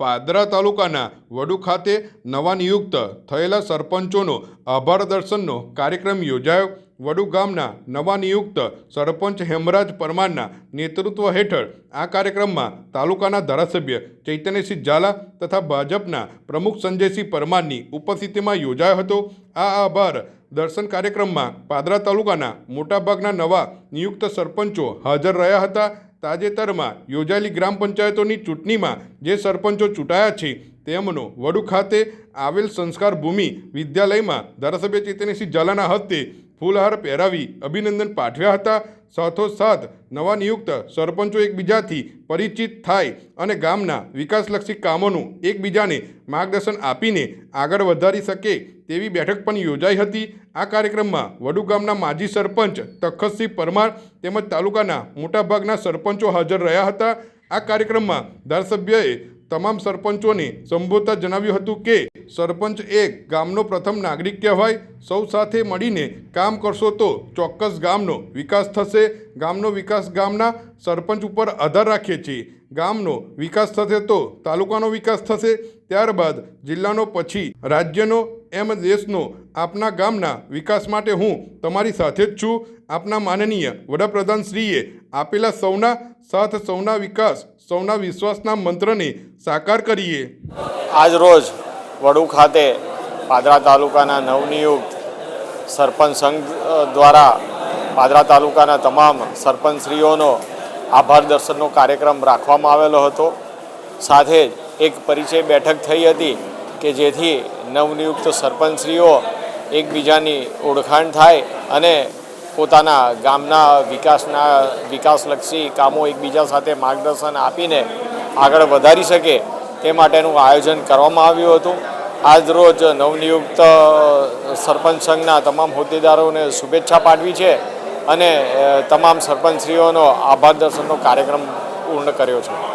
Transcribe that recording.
પાદરા તાલુકાના વડુ ખાતે નવા નિયુક્ત થયેલા સરપંચોનો આભાર દર્શનનો કાર્યક્રમ યોજાયો. વડુ ગામના નવા નિયુક્ત સરપંચ હેમરાજ પરમારના નેતૃત્વ હેઠળ આ કાર્યક્રમમાં તાલુકાના ધારાસભ્ય ચૈતન્યસિંહ ઝાલા તથા ભાજપના પ્રમુખ સંજયસિંહ પરમારની ઉપસ્થિતિમાં યોજાયો હતો. આ આભાર દર્શન કાર્યક્રમમાં પાદરા તાલુકાના મોટાભાગના નવા નિયુક્ત સરપંચો હાજર રહ્યા હતા. તાજેતરમાં યોજાયેલી ગ્રામ પંચાયતોની ચૂંટણીમાં જે સરપંચો ચૂંટાયા છે, તેમનો વડુ ખાતે આવેલ સંસ્કાર ભૂમિ વિદ્યાલયમાં ધારાસભ્ય ચેતનસિંહ ઝાલાના હસ્તે ફૂલહાર પહેરાવી અભિનંદન પાઠવ્યા હતા. સાથોસાથ નવા નિયુક્ત સરપંચો એકબીજાથી પરિચિત થાય અને ગામના વિકાસલક્ષી કામોનું એકબીજાને માર્ગદર્શન આપીને આગળ વધારી શકે તેવી બેઠક પણ યોજાઈ હતી. આ કાર્યક્રમમાં વડુ ગામના માજી સરપંચ તખતસિંહ પરમાર તેમજ તાલુકાના મોટાભાગના સરપંચો હાજર રહ્યા હતા. આ કાર્યક્રમમાં ધારાસભ્યએ તમામ સરપંચોને સંબોધતા જણાવ્યું હતું કે, સરપંચ એક ગામનો પ્રથમ નાગરિક કહેવાય સૌ સાથે મળીને કામ કરશો તો ચોક્કસ ગામનો વિકાસ થશે. ગામનો વિકાસ ગામના સરપંચ ઉપર આધાર રાખીએ છીએ. ગામનો વિકાસ થશે તો તાલુકાનો વિકાસ થશે. ત્યારબાદ જિલ્લાનો પછી રાજ્યનો એમ દેશનો આપના ગામના વિકાસ માટે હું તમારી સાથે જ છું. આપના માનનીય વડાપ્રધાનશ્રીએ આપેલા સૌના સાથ, સૌના વિકાસ, સૌના વિશ્વાસના મંત્રને સાકાર કરીએ. આજ રોજ વડુ ખાતે પાદરા તાલુકાના નવનિયુક્ત સરપંચ સંઘ દ્વારા પાદરા તાલુકાના તમામ સરપંચશ્રીઓનો આભાર દર્શનનો કાર્યક્રમ રાખવામાં આવેલો હતો. સાથે જ એક પરિચય બેઠક થઈ હતી કે જેથી નવનિયુક્ત સરપંચશ્રીઓ એકબીજાની ઓળખાણ થાય અને પોતાના ગામના વિકાસના વિકાસલક્ષી કામો એકબીજા સાથે માર્ગદર્શન આપીને આગળ વધારી શકે તે માટેનું આયોજન કરવામાં આવ્યું હતું. આજ રોજ નવનિયુક્ત સરપંચ સંઘના તમામ હોદ્દેદારોને શુભેચ્છા પાઠવી છે અને તમામ સરપંચશ્રીઓનો આભાર દર્શનનો કાર્યક્રમ પૂર્ણ કર્યો છે.